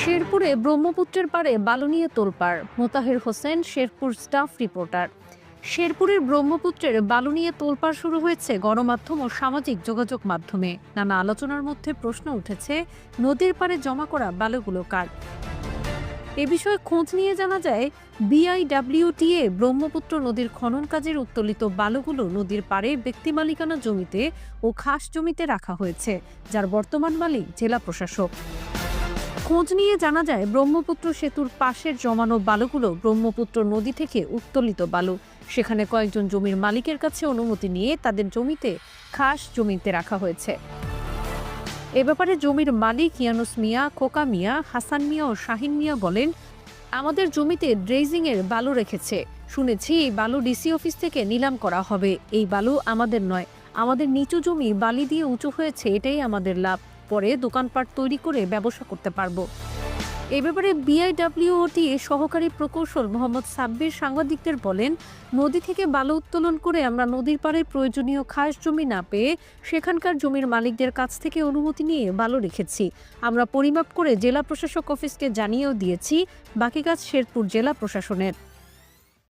শেরপুরে ব্রহ্মপুত্রের পারে বালু নিয়ে তোলপাড়। Motaher Hossain Sherpur staff reporter. শেরপুরের ব্রহ্মপুত্রের বালু নিয়ে তোলপাড় শুরু হয়েছে গণমাধ্যম ও সামাজিক যোগাযোগ মাধ্যমে। নানা আলোচনার মধ্যে প্রশ্ন উঠেছে, নদীর পাড়ে জমা করা বালুগুলো কার? এ বিষয়ে খোঁজ নিয়ে জানা যায়, বিআইডব্লিউটিএ ব্রহ্মপুত্র নদীর খনন কাজের উত্তোলিত বালুগুলো নদীর পাড়ে ব্যক্তি মালিকানা জমিতে ও খাস জমিতে রাখা হয়েছে, যার বর্তমান মালিক জেলা প্রশাসক। খোঁজ নিয়ে জানা যায়, ব্রহ্মপুত্র সেতুর পাশের জমানো বালুগুলো ব্রহ্মপুত্র নদী থেকে উত্তোলিত বালু। সেখানে কয়েকজন জমির মালিকের কাছে অনুমতি নিয়ে তাদের জমিতে খাস জমিতে রাখা হয়েছে। এ ব্যাপারে জমির মালিক ইয়ানুস মিয়া, খোকা মিয়া, হাসান মিয়া ও শাহিন মিয়া বলেন, আমাদের জমিতে ড্রেজিং এর বালু রেখেছে। শুনেছি এই বালু ডিসি অফিস থেকে নিলাম করা হবে। এই বালু আমাদের নয়। আমাদের নিচু জমি বালি দিয়ে উঁচু হয়েছে, এটাই আমাদের লাভ। পরে দোকানপাট তৈরি করে ব্যবসা করতে পারব। এ ব্যাপারে বিআইডব্লিউটি সহকারী প্রকৌশল মোহাম্মদ সাব্বির সাংবাদিকদের বলেন, নদী থেকে বালু উত্তোলন করে আমরা নদীর পাড়ে প্রয়োজনীয় খাস জমি না পেয়ে সেখানকার জমির মালিকদের কাছ থেকে অনুমতি নিয়ে বালু রেখেছি। আমরা পরিমাপ করে জেলা প্রশাসক অফিসকে জানিয়েও দিয়েছি, বাকি কাজ শেরপুর জেলা প্রশাসনের।